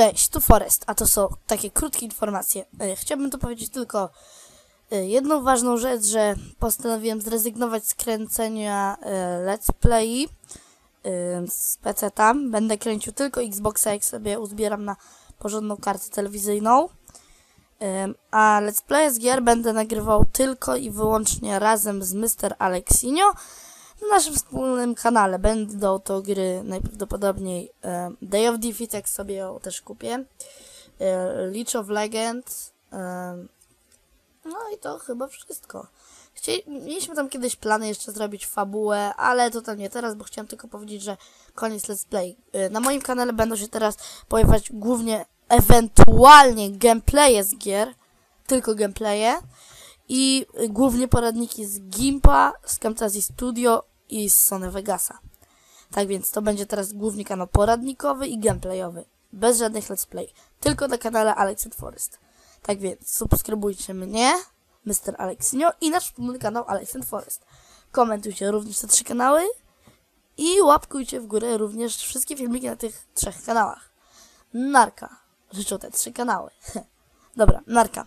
Cześć, tu Forest, a to są takie krótkie informacje. E, Chciałbym tu powiedzieć tylko e, jedną ważną rzecz, że postanowiłem zrezygnować z kręcenia e, let's play z PC tam. Będę kręcił tylko Xboxa, jak sobie uzbieram na porządną kartę telewizyjną. A let's play z gier będę nagrywał tylko i wyłącznie razem z Mr. Alexinio na naszym wspólnym kanale. Będą to gry najprawdopodobniej e, Day of Defeat, jak sobie ją też kupię. E, Leech of Legends. E, no i to chyba wszystko. Chcieli, mieliśmy tam kiedyś plany jeszcze zrobić fabułę, ale to tam nie teraz, bo chciałem tylko powiedzieć, że koniec let's play. E, na moim kanale będą się teraz pojawiać głównie, ewentualnie gameplaye z gier, tylko gameplaye i y, głównie poradniki z Gimpa, z Camtasia Studio i z Sony Vegasa. Tak więc to będzie teraz głównie kanał poradnikowy i gameplayowy. Bez żadnych let's play. Tylko na kanale Alex Forest. Tak więc subskrybujcie mnie, Mr. Alexinio i nasz wspólny kanał Alex Forest. Komentujcie również te trzy kanały i łapkujcie w górę również wszystkie filmiki na tych trzech kanałach. Narka. Życzą te trzy kanały. Dobra, narka.